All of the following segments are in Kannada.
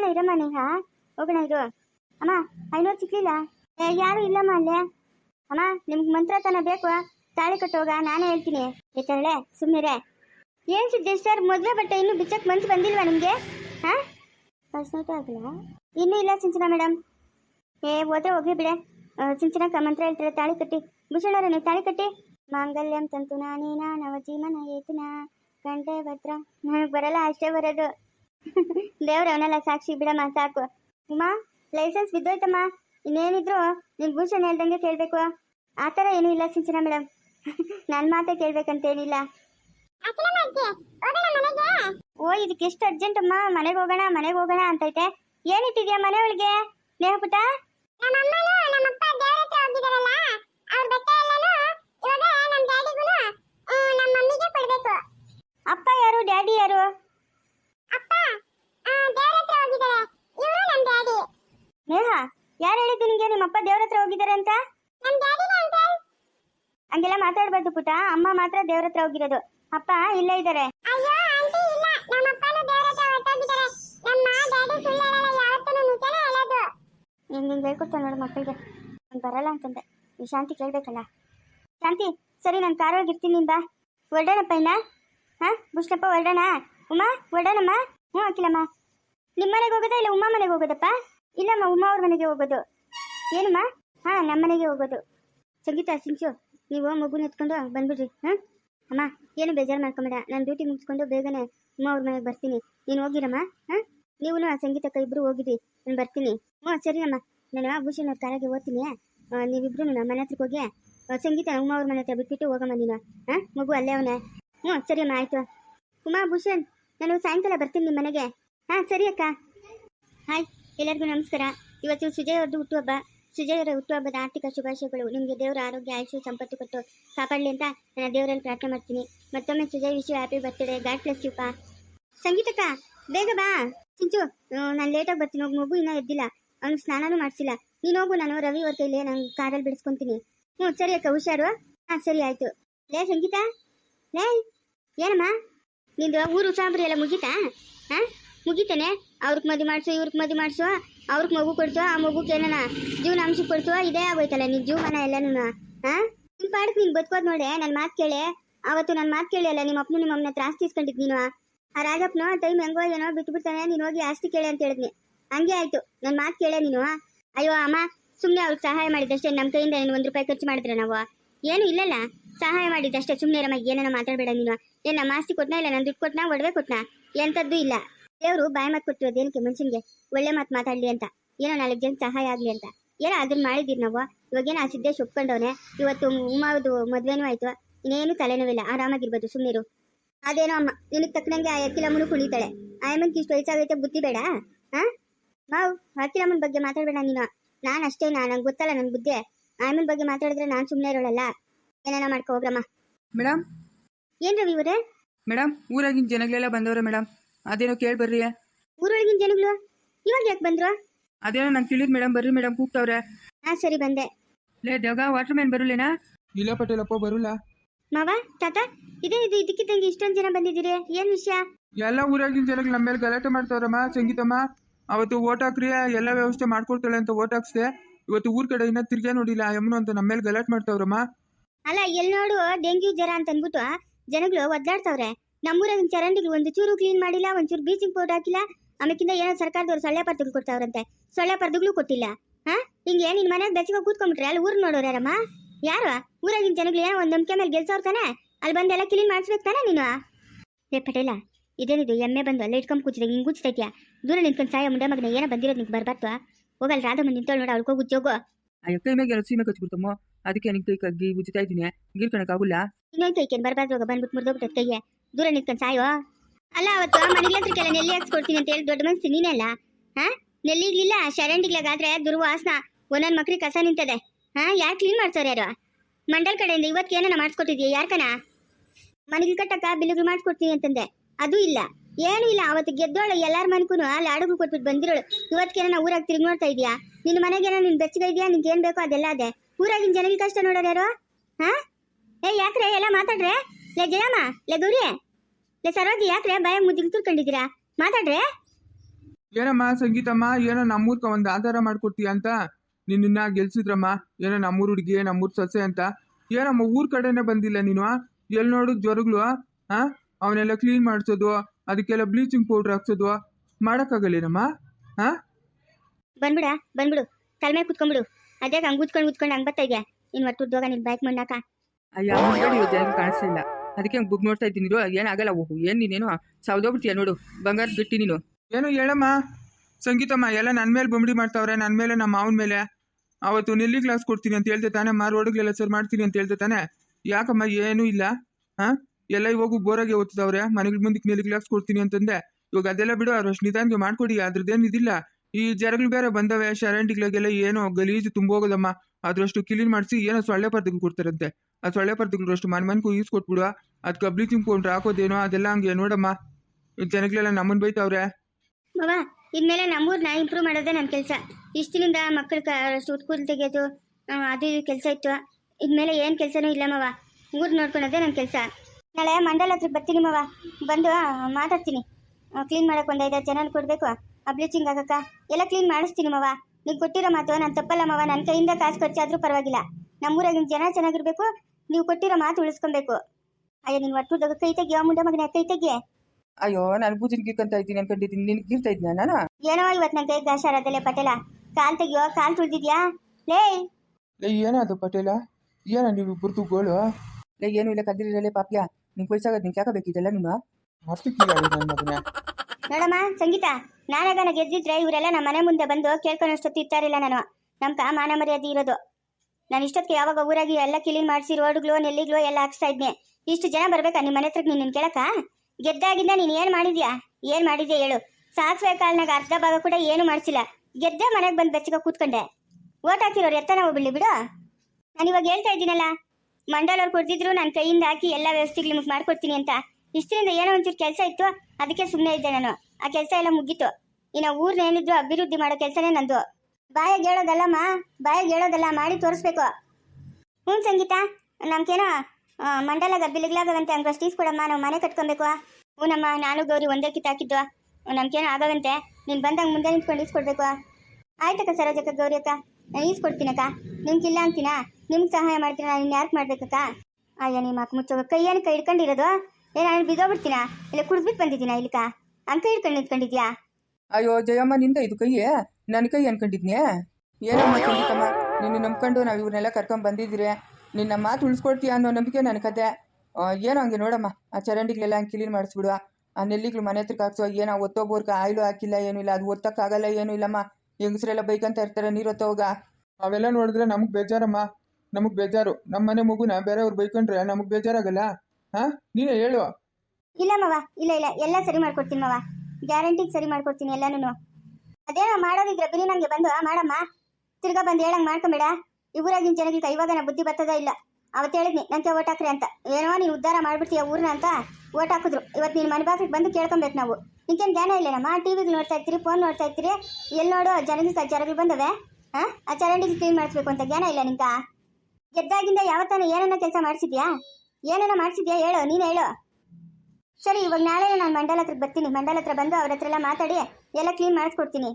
ಹೋಗೋಣ ಇರಮ್ಮ ನೇಹ ಹೋಗೋಣ ಇದು ಅಮ್ಮ, ಐನೂರು ಸಿಕ್ಲಿಲ್ಲ? ಏ, ಯಾರು ಇಲ್ಲಮ್ಮ ಅಲ್ಲೇ? ಅಮ್ಮ, ನಿಮ್ಗೆ ಮಂತ್ರತನ ಬೇಕು? ತಾಳಿ ಕಟ್ಟೋಗ ನಾನೇ ಹೇಳ್ತೀನಿ. ಎತ್ತರಳೆ ಸುಮ್ಮನೆ ಏನ್ ಸಿದ್ದೇಶ್ ಸರ್, ಮದುವೆ ಬಟ್ಟೆ ಇನ್ನೂ ಬಿಚ್ಚಕ್ ಮಂತ್ ಬಂದಿಲ್ವಾ ನಿಮ್ಗೆ? ಹಾ? ಫಸ್ಟ್ ಆಗಲ್ಲ ಇನ್ನೂ ಇಲ್ಲ ಸಿಂಚನ ಮೇಡಮ್ ಏ, ಹೋದ್ರೆ ಹೋಗ್ಲಿ ಬಿಡೆ. ಚಿಂಚನಾ ಸಿಂಚನ ಮಂತ್ರ ಹೇಳ್ತಾರೆ, ತಾಳಿ ಕಟ್ಟಿ. ಭೂಷಣರ ನೀವು ತಾಳಿ ಕಟ್ಟಿ. ಮಾಂಗಲ್ಯಂ ತಂತು ನಾನೇನಾ ನವ ಜೀವನ ಏತುನ ಗಂಟೆ ಭದ್ರ. ನನಗೆ ಬರಲ್ಲ, ಅಷ್ಟೇ ಬರೋದು. ದೇವ್ರ, ಅವನೆಲ್ಲ ಸಾಕ್ಷಿ, ಬಿಡಮ್ಮ, ಸಾಕು. ಉಮ್ಮ ಲೈಸೆನ್ಸ್ ಬಿದ್ದೋಯ್ತಮ್ಮ. ಇನ್ನೇನಿದ್ರು ನಿಮ್ ಭೂಷಣ್ ಹೇಳ್ದಂಗೆ ಕೇಳ್ಬೇಕು. ಆ ಥರ ಏನೂ ಇಲ್ಲ, ಸಿಂಚನ ಮೇಡಮ್ ನನ್ನ ಮಾತೇ ಕೇಳ್ಬೇಕಂತೇನಿಲ್ಲ. ಓ, ಇದಕ್ಕೆ ಎಷ್ಟು ಅರ್ಜೆಂಟ್ ಅಮ್ಮ. ಮನೆಗೆ ಹೋಗೋಣ ಮನೆಗೆ ಹೋಗೋಣ ಅಂತೈತೆ. ಏನಿಟ್ಟಿದ್ಯಾ ಮನೆ ಒಳಗೆ ನೇಹ ಪುಟ್ಟ ಎಲ್ಲಾನು ಇವಾಗ ನಮ್ಮ ಡ್ಯಾಡಿಗೂ ನಮ್ಮ ಮಮ್ಮಿಗೆ ಕೊಡ್ಬೇಕು ಅಪ್ಪ ಯಾರು ಡ್ಯಾಡಿ ಯಾರು ಅಪ್ಪ ಆ, ದೇವ್ರ ಹತ್ರ ಹೋಗಿದ್ದಾರೆ ಇವರು ನಮ್ಮ ಡ್ಯಾಡಿ ನೇಹ ಯಾರು ಹೇಳಿದ್ದು ನಿಂಗೆ ನಿಮ್ಮಪ್ಪ ದೇವ್ರ ಹತ್ರ ಹೋಗಿದ್ದಾರೆ ಅಂತ ನಮ್ಮ ಡ್ಯಾಡಿನ ಅಂಕಲ್ ಹಂಗೆಲ್ಲ ಮಾತಾಡ್ಬಾರ್ದು ಪುಟ್ಟ ಅಮ್ಮ ಮಾತ್ರ ದೇವ್ರ ಹತ್ರ ಹೋಗಿರೋದು. ಅಪ್ಪ ಇಲ್ಲೇ ಇದ್ದಾರೆ. ಹಿಂಗೆ ಹೇಳ್ಕೊಡ್ತಾನೆ ನೋಡು ಮಕ್ಕಳಿಗೆ. ನಾನು ಬರಲ್ಲ ಅಂತಂದೆ. ಈ ಶಾಂತಿ ಕೇಳಬೇಕಲ್ಲ. ಶಾಂತಿ ಸರಿ ನಾನು ಕಾರೊಳಗೆ ಇರ್ತೀನಿ ನೀನು ಬಾ. ಹೊರಡೋಣಪ್ಪ ಇನ್ನ? ಹಾಂ? ಬುಷ್ಣಪ್ಪ ಹೊರಡೋಣ ಉಮಾ ಹೊರಡೋಣಮ್ಮ ಹ್ಞೂ ಹಾಕಿಲ್ಲಮ್ಮ ನಿಮ್ಮ ಮನೆಗೆ ಹೋಗೋದಾ ಇಲ್ಲ ಉಮಾ ಮನೆಗೆ ಹೋಗೋದಪ್ಪ? ಇಲ್ಲಮ್ಮ ಉಮಾ ಅವ್ರ ಮನೆಗೆ ಹೋಗೋದು. ಏನಮ್ಮ ಹಾ ನಮ್ಮ ಮನೆಗೆ ಹೋಗೋದು. ಸಂಗೀತ ಸಿಂಚು. ನೀವು ಮಗುನ ಎತ್ಕೊಂಡು ಬಂದ್ಬಿಡ್ರಿ, ಹಾಂ? ಅಮ್ಮ, ಏನು ಬೇಜಾರು ಮಾಡ್ಕೊಂಬೇಡ. ನಾನು ಡ್ಯೂಟಿ ಮುಗಿಸ್ಕೊಂಡು ಬೇಗನೆ ಅಮ್ಮ ಅವ್ರ ಮನೆಗೆ ಬರ್ತೀನಿ. ನೀನು ಹೋಗಿರಮ್ಮ, ಹಾಂ? ನೀವು ಆ ಸಂಗೀತಕ್ಕ ಇಬ್ರು ಹೋಗಿರಿ ನಾನು ಬರ್ತೀನಿ. ಹ್ಞೂ ಸರಿನಮ್ಮ ನಾನು ಭೂಷಣ್ ಅವ್ರ ಕಾರಾಗೆ ಓದ್ತೀನಿ ನೀವಿಬ್ರು ನಮ್ಮ ಮನೆ ಹತ್ರಕ್ಕೆ ಹೋಗಿ ಸಂಗೀತ ಉಮಾ ಅವ್ರ ಮನೆ ಹತ್ರ ಬಿಟ್ಬಿಟ್ಟು ಹೋಗಮ್ಮ ನೀನು ಹಾಂ ಮಗು ಅಲ್ಲೇ ಅವನೇ. ಹ್ಞೂ ಸರಿ ಅಮ್ಮ, ಆಯ್ತು. ಉಮಾ, ಭೂಷಣ್, ನಾನು ಸಾಯಂಕಾಲ ಬರ್ತೀನಿ ನಿಮ್ಮ ಮನೆಗೆ. ಹಾಂ, ಸರಿ ಅಕ್ಕ. ಹಾಯ್, ಎಲ್ಲರಿಗೂ ನಮಸ್ಕಾರ. ಇವತ್ತು ಸುಜಯ್ ಅವ್ರದ್ದು ಹುಟ್ಟುಹಬ್ಬ. ಸುಜಯ್ ಅವರ ಹುಟ್ಟುಹಬ್ಬದ ಆರ್ಥಿಕ ಶುಭಾಶಯಗಳು. ನಿಮಗೆ ದೇವರ ಆರೋಗ್ಯ, ಆಯುಷ್ಯ, ಸಂಪತ್ತು ಕೊಟ್ಟು ಕಾಪಾಡಲಿ ಅಂತ ನನ್ನ ದೇವರಲ್ಲಿ ಪ್ರಾರ್ಥನೆ ಮಾಡ್ತೀನಿ. ಮತ್ತೊಮ್ಮೆ Sujay Vishwa happy birthday god bless you ಸಂಗೀತಕ್ಕ ಬೇಗ ಬಾ. ಚಿಂಚು ನಾನು ಲೇಟಾಗಿ ಬರ್ತೀನಿ. ಹೋಗಿ, ಮಗು ಇನ್ನೂ ಎದ್ದಿಲ್ಲ. ಅವ್ನು ಸ್ನಾನನೂ ಮಾಡಿಸಿಲ್ಲ. ನೀನು ಹೋಗು, ನಾನು ರವಿ ಅವ್ರ ಕೈಲಿ ನಾನು ಕಾರಲ್ಲಿ ಬಿಡಿಸ್ಕೊತೀನಿ. ಹ್ಞೂ, ಸರಿ ಅಕ್ಕ, ಹುಷಾರು. ಹಾಂ, ಸರಿ, ಆಯಿತು. ಲೇ, ಸಂಗೀತ. ಲೇ, ಏನಮ್ಮ? ನಿಂದು ಊರು ಸಾಂಬ್ರಿ ಎಲ್ಲ ಮುಗೀತಾ? ಹಾಂ, ಮುಗೀತಾನೆ? ಅವ್ರಿಗೆ ಮದುವೆ ಮಾಡಿಸು ಇವ್ರಿಗೆ ಮದುವೆ ಮಾಡಿಸು. ಅವ್ರಿಗೆ ಮಗು ಕೊಡ್ತೀವ, ಆ ಮಗುಗೆ ಏನಾನ ಜೀವನ ಅಂಶ ಕೊಡ್ತೀವ, ಇದೇ ಆಗೋಯ್ತಲ್ಲ ನಿನ್ನ ಜೀವನ ಎಲ್ಲನೂ ಹಾಂ ನಿನ್ ಪಾಡಕ್ಕೆ ನೀನು ಬದುಕೋದು ನೋಡೆ ನನ್ನ ಮಾತು ಕೇಳಿ. ಅವತ್ತು ನನ್ ಮಾತು ಕೇಳಿ ಅಲ್ಲ ನಿಮ್ಮ ಅಪ್ಪನು ನಿಮ್ಮ ಅಮ್ಮನ ತ್ರಾಸ್ತಿ ಇಸ್ಕೊಂಡಿದ್ದು ನೀನು. ಆ ರಾಜಪ್ಪನ ಟೈಮ್ ಹೆಂಗೋ ಏನೋ ಬಿಟ್ಟು ಬಿಡ್ತಾನೆ ನೀನು ಹೋಗಿ ಆಸ್ತಿ ಕೇಳಿ ಅಂತ ಹೇಳಿದ್ನಿ. ಹಂಗೆ ಆಯ್ತು ನನ್ನ ಮಾತು ಕೇಳೆ ನೀನು. ಅಯ್ಯೋ, ಅಮ್ಮ ಸುಮ್ಮನೆ ಅವ್ರಿಗೆ ಸಹಾಯ ಮಾಡಿದ್ದಷ್ಟೇ ನಮ್ಮ ಕೈಯಿಂದ ಏನು ಒಂದ್ ರೂಪಾಯಿ ಖರ್ಚು ಮಾಡಿದ್ರೆ ನಾವು? ಏನು ಇಲ್ಲಲ್ಲ, ಸಹಾಯ ಮಾಡಿದ್ದಷ್ಟೇ ಸುಮ್ಮನೆ ರಮ್ಮ ಏನೇನೋ ಮಾತಾಡಬೇಡ ನೀನು. ಏನು ನಮ್ಮ ಆಸ್ತಿ ಕೊಟ್ನಾ ಇಲ್ಲ, ನಾನು ದುಡ್ಡು ಕೊಟ್ಟನಾ ಒಡವೆ ಕೊಟ್ನಾ? ಎಂಥದ್ದು ಇಲ್ಲ. ದೇವರು ಬಾಯಿ ಮಾತು ಕೊಟ್ಟಿರೋದು ಏನಕ್ಕೆ? ಮನುಷ್ಯನಿಗೆ ಒಳ್ಳೆ ಮಾತು ಮಾತಾಡಲಿ ಅಂತ. ಏನೋ ನಾಲ್ಕು ಜನ ಸಹಾಯ ಆಗಲಿ ಅಂತ. ಏನೋ ಅದನ್ನ ಮಾಡಿದ್ದೀರಿ ನಾವು? ಇವಾಗೇನು ಆ ಸಿದ್ದೇಶ್ ಒಪ್ಕೊಂಡವನೆ. ಇವತ್ತು ಉಮಾವುದು ಮದುವೆನೂ ಆಯ್ತು. ಇನ್ನೇನು ತಲೆನೋವಿಲ್ಲ. ಆರಾಮಾಗಿರ್ಬೋದು ಸುಮ್ಮನಿರು ಅದೇನೋ ಅಮ್ಮ ನಿನಗೆ ತಕ್ಕನಂಗೆ ಆ ಅಕ್ಕಿಲಮ್ಮನು ಕುಣಿತಾಳೆ. ಆ ಅಮ್ಮನ್ಗೆ ಇಷ್ಟು ವಯಸ್ಸಾಗೈತೆ ಬುದ್ಧಿ ಬೇಡ ಹಾಂ ಮಾವು ಅಕ್ಕಿಲಮ್ಮನ ಬಗ್ಗೆ ಮಾತಾಡಬೇಡ ನೀನು. ನಾನು ಅಷ್ಟೇನಾ ನಂಗೆ ಗೊತ್ತಲ್ಲ ನನ್ನ ಬುದ್ಧಿ. ಆ ಅಮ್ಮನ ಬಗ್ಗೆ ಮಾತಾಡಿದ್ರೆ ನಾನು ಸುಮ್ಮನೆ ಇರೋಳಲ್ಲ. ಏನೇನ ಮಾಡ್ಕೊ ಹೋಗ್ರಮ್ಮ. ಮೇಡಮ್ ಏನ್ ರವಿ ಇವರೇ ಮೇಡಮ್ ಊರಾಗಿನ ಜನಗಳೆಲ್ಲ ಬಂದವ್ರೆ ಮೇಡಮ್ ಅದೇನೋ ಕೇಳಿ ಬರ್ರಿ. ಊರೊಳಗಿನ ಜನಗಳು ಇವಾಗ ಯಾಕೆ ಬಂದ್ರು? ಅದೇನೋ ನಂಗೆ ತಿಳಿದ್ ಮೇಡಮ್ ಬರ್ರಿ ಮೇಡಮ್ ಕೂಗ್ತವ್ರೆ. ಹಾ ಸರಿ ಬಂದೆ. ಲೇ ದೇವ್ಗ ವಾಟರ್ ಮ್ಯಾನ್ ಬರಲೇನಾ? ಇಲ್ಲ ಪಟೇಲಪ್ಪ ಬರಲ್ಲ. ಮಾವ ತಾತ ಇದೇ ಇದು ತಂಗಿ ಇಷ್ಟೊಂದು ಜನ ಬಂದಿದ್ದೀರಿ ಏನ್ ವಿಷಯ? ಎಲ್ಲ ಊರಾಗಿನ ಜನಗಳು ನಮ್ಮ ಮೇಲೆ ಗಲಾಟೆ ಮಾಡ್ತಾವ್ರಮ್ಮ ಸಂಗೀತಮ್ಮ. ಅವತ್ತು ಓಟ್ ಹಾಕ್ರಿ ಎಲ್ಲ ವ್ಯವಸ್ಥೆ ಮಾಡ್ಕೊಡ್ತಾಳೆ ಅಂತ ಓಟ್ ಹಾಕ್ಸ್ದೆ. ಇವತ್ತು ಊರ್ ಕಡೆ ಇನ್ನ ತಿರ್ಗೇ ನೋಡಿಲ್ಲ ಯಮ್ನು ಅಂತ ನಮ್ಮ ಮೇಲೆ ಗಲಾಟೆ ಮಾಡ್ತಾವ್ರಮ್ಮ. ಅಲ್ಲ ಎಲ್ ನೋಡು ಡೆಂಗ್ಯೂ ಜ್ವರ ಅಂತ ಅಂದ್ಬಿಟ್ಟು ಜನಗಳು ಒದ್ದಾಡ್ತಾವ್ರೆ. ನಮ್ಮೂರಾಗಿನ ಚರಂಡಿ ಒಂದು ಚೂರು ಕ್ಲೀನ್ ಮಾಡಿಲ್ಲ ಒಂಚೂರು ಬ್ಲೀಚಿಂಗ್ ಪೌಡರ್ ಹಾಕಿಲ್ಲ. ಆಮೇಕಿಂದ ಏನೋ ಸರ್ಕಾರದವ್ರು ಸೊಳ್ಳೆ ಪರ್ದುಗಳು ಕೊಡ್ತಾವ್ರಂತೆ ಸೊಳ್ಳೆ ಪರ್ದುಗಳು ಕೊಟ್ಟಿಲ್ಲ. ಹಾ? ಹಿಂಗೆ ನಿನ್ ಮನೆಗೆ ಬೆಚ್ಚಗೆ ಕೂತ್ಕೊಂಡ್ಬಿಟ್ರೆ ಅಲ್ಲಿ ಊರು ನೋಡೋರು ಯಾರಮ್ಮ? ಯಾರು? ಊರಾಗಿನ ಜನಗಳು ಏನೋ ಒಂದು ನಂಬಿಕೆ ಮೇಲೆ ಗೆಲ್ಸೋರ್ ತಾನೆ? ಅಲ್ಲಿ ಬಂದೆಲ್ಲ ಕ್ಲೀನ್ ಮಾಡಿಸ್ಬೇಕು ತಾನೆ ನೀನು? ಏ ಪಟೇಲ ಇದೇನಿದು? ಎಮ್ಮೆ ಬಂದು ಅಲ್ಲೇ ಇಟ್ಕೊಂಡು ಕೂತಿದೆ ಹಿಂಗೆ ಗುಚ್ತೈತ್ಯಾ ದೂರ ನಿಂತ್ಕೊಂಡು ಸಾಯ ಮುಂಡೆ ಮಗನ ಏನೋ ಬಂದಿರೋದು ನಿಂಗೆ ಬರ್ಬಾರ್ದು ಹೋಗಲ್ಲ ರಾಧಮ್ಮ ನಿಂತೋಳು ನೋಡು ಅವ್ಳಿಗೆ ಹೋಗಿ ಉಜ್ಜೋಗು ಆ ಕೈ ಮೇಲೆ ಸೀಮೆ ಕಚ್ಬಿಡ್ತಮ್ಮೋ. ಅದಕ್ಕೆ ನಿನ್ ಕೈ ಕಗ್ಗಿ ಉಜ್ಜಿತಾ ಇದ್ದೀನಿ. ಗೀರ್ಕೊಳಕ್ಕಾಗಲ್ಲ ಇನ್ನೊಂದು ಕೈಕೇನು ಬರ್ಬಾರ್ದು ಹೋಗ. ಬಂದ್ಬಿಟ್ಟು ಮುರಿದೋಗ್ಬಿಟ್ಟು ಕೈಗೆ. ದೂರ ನಿಂತ್ಕೊಂಡು ಸಾಯೋ ಅಲ್ಲ, ಅವತ್ತು ಹತ್ರಕ್ಕೆಲ್ಲ ನೆಲ್ಲಿ ಹಾಕ್ಸ್ಕೊಡ್ತೀನಿ ಅಂತ ಹೇಳಿ ದೊಡ್ಡ ಮನ್ಸು ನೀನಲ್ಲ? ಹಾ? ನೆಲ್ಲಿಗ್ಲಿಲ್ಲ ಶರಂಡಿಗ್ಲಾಗಾದ್ರೆ ದುರ್ವಾಸನ ಒಂದೊಂದು ಮಕ್ಳಿಗೆ ಕಸ ನಿಂತದೆ. ಹಾ, ಯಾರು ಕ್ಲೀನ್ ಮಾಡ್ತಾರೆ ಯಾರು? ಮಂಡಲ್ ಕಡೆಯಿಂದ ಇವತ್ತು ಏನನ ಮಾಡಿಸ್ಕೊಟ್ಟಿದ್ಯಾ, ಯಾರ್ಕನ? ಮನೆಗೆ ಕಟ್ಟಕ್ಕ ಬಿಲ್లుಗಳು ಮಾಡಿಸ್ಕೊಡ್ತೀನಿ ಅಂತಂದೆ. ಅದು ಇಲ್ಲ. ಏನು ಇಲ್ಲ, ಅವತ್ತು ಗೆದ್ದೋಳು, ಎಲ್ಲಾರ ಅಲ್ಲಿ ಅಡುಗು ಕೊಟ್ಬಿಟ್ಟು ಬಂದಿರೋಳು. ಇವತ್ತಿಗೇನ ಊರಾಗ ತಿರುಗಿ ನೋಡ್ತಾ ಇದೀಯಾ? ನಿನ್ನ ಮನೆಗೇನೋ ನಿನ್ ಬೆಚ್ಚಗ ಇದೆಯಾ ನಿನ್ಗೆ ಏನ್ ಬೇಕೋ ಅದೆಲ್ಲ ಅದೇ. ಊರಾಗಿನ ಜನಗಳ ಕಷ್ಟ ನೋಡೋರು ಯಾರು? ಹಾ? ಏ ಯಾಕ್ರೆ, ಎಲ್ಲ ಮಾತಾಡ್ರೆ? ಲೇ ಜಯಮ್ಮ ಲೇ ಗೌರಿ. ಲೇ ಸರೋಜಿ ಯಾಕ್ರೆ ಭಯ ಮುದ್ದಿಗೆ ತುರ್ಕೊಂಡಿದ್ದೀರಾ? ಮಾತಾಡ್ರೆ? ಏನಮ್ಮ ಸಂಗೀತಮ್ಮ ಏನೋ ನಮ್ಮೂರ್ಕ ಒಂದು ಆಧಾರ ಮಾಡ್ಕೊಡ್ತೀಯ ಅಂತ? ನಿನ್ನ ಗೆಲ್ಸಿದ್ರಮ್ಮ ಏನೋ ನಮ್ಮೂರ್ ಹುಡುಗಿ ನಮ್ಮೂರ್ ಸೊಸೆ ಅಂತ? ಏನಮ್ಮ ಊರ್ ಕಡೆನೇ ಬಂದಿಲ್ಲ ನೀನು? ಎಲ್ಲಿ ನೋಡು ಜ್ವರಗಳು ಹಾ ಅವನ್ನೆಲ್ಲ ಕ್ಲೀನ್ ಮಾಡಿಸೋದು ಅದಕ್ಕೆಲ್ಲ ಬ್ಲೀಚಿಂಗ್ ಪೌಡ್ರ್ ಹಾಕ್ಸೋದು ಮಾಡೋಕ್ಕಾಗಲ್ಲೇನಮ್ಮ ಹಾ ಬಂದ್ಬಿಡ ಬಂದ್ಬಿಡು. ತಲೆ ಮೇಲೆ ಕುತ್ಕೊಂಡ್ಬಿಡು. ಅದೇ ಹಂಗೆ ಕೂತ್ಕೊಂಡು ಕೂತ್ಕೊಂಡು ಹಂಗೆ ಬರ್ತಾ ಇದೆಯಾ? ಇನ್ನು ಒಟ್ಟು ಹೋಗ ನಿನ್ ಬೈಕ್ ಮಣ್ಣಾಕ. ಅಯ್ಯೋ ಮುಂದ್ಗಡೆ ಅದಕ್ಕೆ ಹಂಗೆ ಬುಕ್ ನೋಡ್ತಾ ಇದ್ದೀನಿ. ಏನಾಗಲ್ಲ ಓಹು, ಏನು ನೀನೇನು? ಸಾವ್ದೋಗ್ಬಿಡ್ತೀಯ ನೋಡು ಬಂಗಾರ ಬಿಟ್ಟು ನೀನು. ಏನು ಹೇಳಮ್ಮ? ಸಂಗೀತಮ್ಮ, ಎಲ್ಲ ನನ್ನ ಮೇಲೆ ಬೊಂಬಡಿ ಮಾಡ್ತಾವ್ರೆ. ನನ್ನ ಮೇಲೆ, ನಮ್ಮ ಮಾವನ ಮೇಲೆ. ಅವತ್ತು ನೆಲ್ಲಿ ಕ್ಲಾಸ್ ಕೊಡ್ತೀನಿ ಅಂತ ಹೇಳ್ತೆ ತಾನೆ. ಮಾರು ರೋಡ್ಗೆಲ್ಲ ಸರ್ ಮಾಡ್ತೀನಿ ಅಂತ ಹೇಳ್ತೇ ತಾನೆ. ಯಾಕಮ್ಮ, ಏನೂ ಇಲ್ಲ? ಹಾಂ? ಎಲ್ಲ ಇವಾಗೂ ಬೋರಾಗೆ ಓದ್ತಾವ್ರೆ ಮನೆಗಳ ಮುಂದಕ್ಕೆ ನಿಲ್ಲಿ ಕ್ಲಾಸ್ ಕೊಡ್ತೀನಿ ಅಂತಂದೆ. ಇವಾಗ ಅದೆಲ್ಲ ಬಿಡು ಅವ್ರಷ್ಟು ನಿಧಾನಕ್ಕೆ ಮಾಡ್ಕೊಡಿ. ಅದ್ರದ್ದೇನು ಇದಿಲ್ಲ ಈ ಜರಗಳು ಬೇರೆ ಬಂದವೆ. ಶರಂಡಿಗಳಿಗೆಲ್ಲ ಏನೋ ಗಲೀಜು ತುಂಬೋಗೋದಮ್ಮ ಅದ್ರಷ್ಟು ಕ್ಲೀನ್ ಮಾಡಿಸಿ ಏನೋ ಸೊಳ್ಳೆ ಪರ್ದಗಳು ಕೊಡ್ತಾರಂತೆ. ಆ ಸೊಳ್ಳೆ ಪರ್ದಗಳು ಅಷ್ಟು ಮನೆ ಮನ್ಕೂ ಈಸ್ ಕೊಟ್ಬಿಡು ಅದಕ್ಕೆ ಬ್ಲೀಚಿಂಗ್ ಪೌಡ್ರ್ ಹಾಕೋದೇನೋ ಅದೆಲ್ಲ ಹಂಗೆ ನೋಡಮ್ಮ. ಜನಗಳೆಲ್ಲ ನಮ್ಮನ್ನು ಬೈತಾವ್ರೆ. ಬಾಬಾ ನಮ್ಮೂರ್ ನಾ ಇಂಪ್ರೂವ್ ಮಾಡೋದೇ ನಮ್ಮ ಕೆಲಸ. ಇಷ್ಟಿನಿಂದ ಮಕ್ಕಳ ಅಷ್ಟು ಕೂದಲು ತೆಗೆಯೋದು ಅದು ಕೆಲಸ ಇತ್ತು. ಇದ್ಮೇಲೆ ಏನು ಕೆಲಸನೂ ಇಲ್ಲ ಮವ. ಊರು ನೋಡ್ಕೊಳೋದೇ ನನ್ನ ಕೆಲಸ. ನಾಳೆ ಮಂಡಲ ಹತ್ರ ಬರ್ತೀನಿ ಮವ. ಬಂದು ಮಾತಾಡ್ತೀನಿ. ಕ್ಲೀನ್ ಮಾಡೋಕೆ ಒಂದು ಐದಾರು ಜನ ಕೊಡಬೇಕು. ಆ ಬ್ಲೀಚಿಂಗ್ ಎಲ್ಲ ಕ್ಲೀನ್ ಮಾಡಿಸ್ತೀನಿ ಮವ. ನೀವು ಕೊಟ್ಟಿರೋ ಮಾತು ನಾನು ತಪ್ಪಲ್ಲ ಮವ. ನನ್ನ ಕೈಯಿಂದ ಕಾಸು ಖರ್ಚಾದ್ರೂ ಪರವಾಗಿಲ್ಲ. ನಮ್ಮೂರಾಗಿನ ಜನ ಚೆನ್ನಾಗಿರ್ಬೇಕು. ನೀವು ಕೊಟ್ಟಿರೋ ಮಾತು ಉಳಿಸ್ಕೊಬೇಕು. ಅಯ್ಯೋ ನೀನು ಒಟ್ಟು ಕೈ ತೆಗಿಯೋ ಮುಂಡ ಮಗನ ಕೈ ತೆಗಿಯೇ. ಅಯ್ಯೋ ನಾನು ಪೂಜೆಗೆ ಗೀರ್ಕೊಂತ ಇದ್ದೀನಿ ಅನ್ಕೊಂಡಿದ್ದೀನಿ ನಿನ್ಗೆ ಗೀರ್ತಾ ಇದ್ನ ನಾನು? ಏನೋ ಇವತ್ತು ನನ್ನ ಕೈ ಗಾಶಾರದಲ್ಲೇ ಪಟೇಲ. ಕಾಲ್ ತೆಗಿಯೋ ಕಾಲ್ ತುಳಿದಿದ್ಯಾ? ಲೇ! ಲೇ ಏನದು ಪಟೇಲ? ಏನ ನೀವು ಇಬ್ಬರದು ಗೋಳು? ಲೇ ಏನು ಇಲ್ಲ ಕದ್ದಿರಲೇ ಪಾಪ್ಯ. ನಿಂಗೆ ವಯಸ್ಸಾಗದು ನಿಂಗೆ ಯಾಕೆ ಬೇಕಿದ್ದಲ್ಲ ನೀನು? ಅಷ್ಟಕ್ಕಿಲ್ಲ ನನ್ನ ಮಗನ. ನೋಡಮ್ಮ ಸಂಗೀತ. ನಾನಾಗನ ಗೆದ್ದಿದ್ರೆ ಇವರೆಲ್ಲ ನಮ್ಮ ಮನೆ ಮುಂದೆ ಬಂದು ಕೇಳ್ಕೊಂಡಷ್ಟೊತ್ತು ಇರ್ತಾರಿಲ್ಲ ನಾನು. ನಮ್ಕ ಮಾನ ಮರ್ಯಾದೆ ಇರೋದು. ನಾನು ಇಷ್ಟೊತ್ತಿಗೆ ಯಾವಾಗ ಊರಾಗಿ ಎಲ್ಲ ಕ್ಲೀನ್ ಮಾಡಿಸಿ, ರೋಡ್ಗಳು ನೆಲ್ಲಿಗ್ಲೋ ಎಲ್ಲ ಹಾಕ್ಸ್ತಾ ಇದ್ನೆ. ಇಷ್ಟು ಜನ ಬರ್ಬೇಕಾ ನಿಮ್ಮ ಮನೆ ಹತ್ರ ನೀನು ಕೇಳಕ ಗೆದ್ದಾಗಿಂದ ನೀನು ಏನು ಮಾಡಿದ್ಯಾ? ಏನು ಮಾಡಿದ್ಯಾ ಹೇಳು. ಸಾಸಿವೆ ಕಾಲ್ನಾಗ ಅರ್ಧ ಭಾಗ ಕೂಡ ಏನು ಮಾಡಿಸಿಲ್ಲ. ಗೆದ್ದೆ ಮನೆಗೆ ಬಂದು ಬೆಚ್ಚಗ ಕೂತ್ಕೊಂಡೆ. ಓಟ್ ಹಾಕಿರೋರು ಎತ್ತ ನಾವು ಬಿಡ್ಲಿ ಬಿಡು. ನಾನು ಇವಾಗ ಹೇಳ್ತಾ ಇದ್ದೀನಲ್ಲ ಮಂಡಲವ್ರು ಕೊಡ್ತಿದ್ರು ನನ್ನ ಕೈಯಿಂದ ಹಾಕಿ ಎಲ್ಲ ವ್ಯವಸ್ಥೆಗಳು ನಿಮಗೆ ಮಾಡ್ಕೊಡ್ತೀನಿ ಅಂತ. ಇಷ್ಟರಿಂದ ಏನೋ ಒಂಚೂರು ಕೆಲಸ ಇತ್ತು, ಅದಕ್ಕೆ ಸುಮ್ಮನೆ ಇದ್ದೆ ನಾನು. ಆ ಕೆಲಸ ಎಲ್ಲ ಮುಗೀತು. ಇನ್ನು ಊರ್ನ ಏನಿದ್ರು ಅಭಿವೃದ್ಧಿ ಮಾಡೋ ಕೆಲಸನೇ ನಂದು. ಬಾಯಾಗ ಹೇಳೋದಲ್ಲಮ್ಮ, ಬಾಯಾಗ ಹೇಳೋದಲ್ಲ ಮಾಡಿ ತೋರಿಸ್ಬೇಕು. ಹ್ಞೂ ಸಂಗೀತ, ನಮ್ಗೇನೋ ಮಂಡಲ ಗಬ್ಬಿಲಿಗ್ಲಾಗವಂತೆ ಅಂದ್ರೆ ಸ್ಟೀಸ್ ಕೊಡಮ್ಮ, ನಾವು ಮನೆ ಕಟ್ಕೊಬೇಕು. ಹ್ಞೂನಮ್ಮ ನಾನು ಗೌರಿ ಒಂದೇ ಕಿತ್ತಾಕಿದ್ದು ನಮ್ಗೇನೋ ಆಗವಂತೆ, ನೀನು ಬಂದಾಗ ಮುಂದೆ ನಿಂತ್ಕೊಂಡು ಈಸ್ಕೊಡ್ಬೇಕು ಆಯ್ತಕ್ಕ ಸರೋಜಕ್ಕ, ಗೌರಿ ಅಕ್ಕ ನಾನು ಈಸ್ಕೊಡ್ತೀನಕ್ಕ ನಿಮ್ಗೆ ಇಲ್ಲ ಅಂತೀನಾ? ನಿಮ್ಗೆ ಸಹಾಯ ಮಾಡ್ತೀನಿ ನಾನು ಇನ್ನು ಯಾಕೆ ಮಾಡ್ಬೇಕಕ್ಕ? ಅಯ್ಯ ನಿಮ್ಮ ಅಕ್ಕ ಮುಚ್ಚೋಗ ಕೈಯನ್ನು ಕೈ ಹಿಡ್ಕೊಂಡಿರೋದು? ಏ ನಾನು ಇಲ್ಲ ಕುಡಿದ್ಬಿಟ್ಟು ಬಂದಿದ್ದೀನಾ ಇಲ್ಲಿಕ? ಅಂಕ ಹಿಡ್ಕೊಂಡು ನಿಂತ್ಕೊಂಡಿದ್ಯಾ? ಅಯ್ಯೋ ಜಯಮ್ಮ ನಿಂದ ಇದು ಕೈಯೇ? ನನ್ನ ಕೈ ಅನ್ಕೊಂಡಿದ್ನಿ? ಏನಮ್ಮ ಖಂಡಿತಮ್ಮ ನಿನ್ನ ನಂಬ್ಕೊಂಡು ನಾವು ಇವ್ರನ್ನೆಲ್ಲ ಕರ್ಕೊಂಡ್ ಬಂದಿದ್ದೀರಿ. ನಿನ್ನ ಮಾತು ಉಳಿಸ್ಕೊಡ್ತೀಯ ಅನ್ನೋ ನಂಬಿಕೆ ನನ್ನ ಕತೆ. ಏನೋ ಹಂಗೆ ನೋಡಮ್ಮ ಆ ಚರಂಡಿಗಳೆಲ್ಲ ಹಂಗೆ ಕ್ಲೀನ್ ಮಾಡಿಸ್ಬಿಡುವ ಆ ನೆಲ್ಲಿಗಳು ಮನೆ ಹತ್ರಕ್ಕೆ ಹಾಕ್ಸೋ ಏನೋ ಒತ್ತೋಬೋರ್ಕ ಆಯಿಲು ಹಾಕಿಲ್ಲ ಏನೂ ಇಲ್ಲ ಅದು ಒತ್ತಕ್ಕಾಗಲ್ಲ ಏನೂ ಇಲ್ಲಮ್ಮ. ಹೆಂಗಸರೆಲ್ಲ ಅಂತ ಇರ್ತಾರೆ ನೀರು ಒತ್ತೋಗ ಅವೆಲ್ಲ ನೋಡಿದ್ರೆ ನಮಗೆ ಬೇಜಾರಮ್ಮ ನಮಗೆ ಬೇಜಾರು. ನಮ್ಮ ಮನೆ ಮಗುನ ಬೇರೆಯವ್ರು ಬೈಕೊಂಡ್ರೆ ನಮಗೆ ಬೇಜಾರಾಗಲ್ಲ? ಹಾ ನೀನೇ ಹೇಳು. ಇಲ್ಲ ಮವ ಇಲ್ಲ ಇಲ್ಲ ಎಲ್ಲ ಸರಿ ಮಾಡ್ಕೊಡ್ತೀನಿ ಮವ. ಗ್ಯಾರಂಟಿಗೆ ಸರಿ ಮಾಡ್ಕೊಡ್ತೀನಿ ಎಲ್ಲಾನು ಅದೇನೋ ಮಾಡೋದಿದ್ರೆ ಬಿರಿ ನಂಗೆ ಬಂದು ಮಾಡಮ್ಮ, ತಿರ್ಗಾ ಬಂದು ಹೇಳಂಗ್ ಮಾಡ್ಕೊಂಬೇಡ. ಇವರಾಗಿನ ಜನಗಳಿಗೆ ಇವಾಗ ನಾ ಬುದ್ಧಿ ಬರ್ತದ ಇಲ್ಲ. ಅವತ್ತು ಹೇಳಿದ್ನಿ, ನಂಗೆ ಓಟ್ ಹಾಕ್ರಿ ಅಂತ. ಏನೋ ನೀನು ಉದ್ಧಾರ ಮಾಡ್ಬಿಡ್ತೀಯ ಊರ್ನ ಅಂತ ಓಟ್ ಹಾಕಿದ್ರು. ಇವತ್ತು ನೀನು ಮನೆ ಬಾಗಿಲಿಗೆ ಬಂದು ಕೇಳ್ಕೊಬೇಕು ನಾವು. ನಿಂಗೇನು ಧ್ಯಾನ ಇಲ್ಲೇನಮ್ಮ ಟಿವಿಗೆ ನೋಡ್ತಾ ಇರ್ತೀರಿ ಫೋನ್ ನೋಡ್ತಾ ಇರ್ತೀರಿ ಎಲ್ಲಿ ನೋಡು ಜನಗಳ ಜನಗಳು ಬಂದವೆ. ಹಾ ಆ ಚರಂಡಿಗೆ ಕ್ಲೀನ್ ಮಾಡಿಸ್ಬೇಕು ಅಂತ ಜ್ಞಾನ ಇಲ್ಲ ನಿಂಕ ಗೆದ್ದಾಗಿಂದ ಯಾವತ್ತಾನ ಏನನ್ನ ಕೆಲಸ ಮಾಡಿಸಿದ್ಯಾ? ಏನನ್ನ ಮಾಡಿಸಿದ್ಯಾ? ಹೇಳು, ನೀನು ಹೇಳು. ಸರಿ ಇವಾಗ ನಾಳೆ ನಾನು ಮಂಡಲ ಹತ್ರ ಬರ್ತೀನಿ. ಮಂಡಲ ಹತ್ರ ಬಂದು ಅವ್ರ ಹತ್ರ ಎಲ್ಲ ಮಾತಾಡಿ ಎಲ್ಲ ಕ್ಲೀನ್ ಮಾಡಿಸ್ಕೊಡ್ತೀನಿ.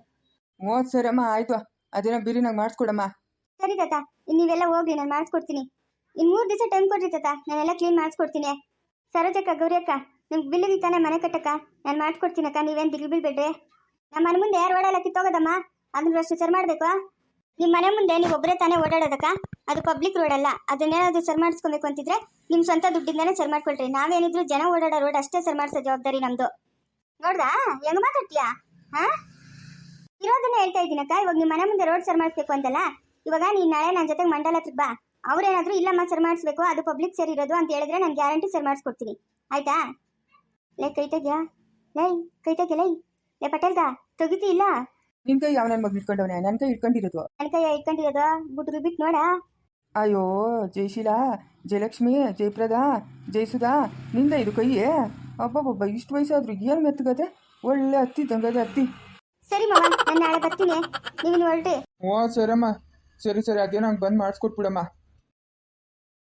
ಓ ಸರಮ್ಮ ಆಯ್ತು. ಅದನ್ನ ಬಿರಿ ನಂಗೆ ಮಾಡಿಸ್ಕೊಡಮ್ಮ. ಸರಿ ತಾತ ಇನ್ನು ನೀವೆಲ್ಲ ಹೋಗ್ರಿ ನಾನು ಮಾಡಿಸ್ಕೊಡ್ತೀನಿ. ಇನ್ನು ಮೂರು ದಿವಸ ಟೈಮ್ ಕೊಡ್ರಿ ತಾತ ನಾನೆಲ್ಲ ಕ್ಲೀನ್ ಮಾಡಿಸ್ಕೊಡ್ತೀನಿ. ಸರೋಜಕ್ಕ ಗೌರಿಯಕ್ಕ ನಿಮ್ಗೆ ಬಿಲ್ಲಿಗೆ ತಾನೇ ಮನೆ ಕಟ್ಟಕ್ಕ ನಾನು ಮಾಡಿಸ್ಕೊಡ್ತೀನಕ್ಕ ನೀವೇನು ದಿಗ್ಲು ಬೀಳ್ಬೇಡ್ರಿ. ನಮ್ಮ ಮನೆ ಮುಂದೆ ಯಾರು ಓಡಾಡಲ್ಲ ಕಿತ್ತೋಗೋದಮ್ಮ ಅದನ್ನ ಅಷ್ಟು ಸರಿ ಮಾಡಬೇಕು? ನಿಮ್ಮ ಮನೆ ಮುಂದೆ ನೀವು ಒಬ್ಬರೇ ತಾನೇ ಓಡಾಡೋದಕ್ಕ? ಅದು ಪಬ್ಲಿಕ್ ರೋಡ್ ಅಲ್ಲ. ಅದನ್ನೇನಾದ್ರು ಸರ್ ಮಾಡಿಸ್ಕೊಬೇಕು ಅಂತಿದ್ರೆ ನಿಮ್ಮ ಸ್ವಂತ ದುಡ್ಡಿಂದಾನೇ ಸರ್ ಮಾಡ್ಕೊಳ್ರಿ. ನಾವೇನಿದ್ರು ಜನ ಓಡಾಡೋ ರೋಡ್ ಅಷ್ಟೇ ಸರ್ ಮಾಡಿಸೋ ಜವಾಬ್ದಾರಿ ನಮ್ದು. ನೋಡ್ದಾ? ಹೆಂಗ್ ಮಾತಾಡ್ತೀಯಾ? ಹಾ? ಇರೋದನ್ನ ಹೇಳ್ತಾ ಇದ್ದೀನಕ್ಕ. ಇವಾಗ ನಿಮ್ಮ ಮನೆ ಮುಂದೆ ರೋಡ್ ಸರ್ ಮಾಡಿಸ್ಬೇಕು ಅಂತಲ್ಲ ಇವಾಗ ನೀನ್ ನಾಳೆ ನನ್ನ ಜೊತೆಗೆ ಮಂಡಲ ಹತ್ರ ಬಾ. ಅವ್ರೇನಾದ್ರೂ ಇಲ್ಲಮ್ಮ ಸರ್ ಮಾಡಿಸ್ಬೇಕು ಅದು ಪಬ್ಲಿಕ್ ಸರ್ ಇರೋದು ಅಂತ ಹೇಳಿದ್ರೆ ನಾನು ಗ್ಯಾರಂಟಿ ಸರ್ ಮಾಡಿಸ್ಕೊಡ್ತೀನಿ. ಆಯ್ತಾ? ಲೈ ಕೈ ತೆಗ್ಯಾ? ಲೈ ಕೈ ತೆಗ್ಯ ಲೈ? ಪಟೇಲ್ ಪಟೇಲ್ದ ತೆಗಿತಿ ಇಲ್ಲ? ನಿನ್ ಕೈ ಯಾವ ನನ್ನ ಮಗ್ ಇಟ್ಕೊಂಡವನೆ ನನ್ನ ಕೈ ಇಟ್ಕೊಂಡಿರೋದು ನನ್ನ ಕೈ ಇಟ್ಕೊಂಡಿರೋದು ಬಿಟ್ಟು ಬಿಟ್ಟು ನೋಡ? ಅಯ್ಯೋ ಜಯಶೀಲಾ ಜಯಲಕ್ಷ್ಮಿ ಜಯಪ್ರದಾ ಜಯಸುಧಾ ನಿಂದ ಇದು ಕೈಯೇ? ಅಬ್ಬಬ್ಬಬ್ಬ ಇಷ್ಟು ವಯಸ್ಸಾದ್ರೂ ಏನು ಮೆತ್ತಗದೆ ಒಳ್ಳೆ ಹತ್ತಿ ತಂಗದೆ ಹತ್ತಿ ಸರಿ ಮಾವ ನಾನು ನಾಳೆ ಬರ್ತೀನಿ. ನೀವು ಹೊರಟಿ. ಓ ಸರಮ್ಮ ಸರಿ ಸರಿ ಅದೇನೋ ಹಂಗೆ ಬಂದು ಮಾಡಿಸ್ಕೊಟ್ಬಿಡಮ್ಮ.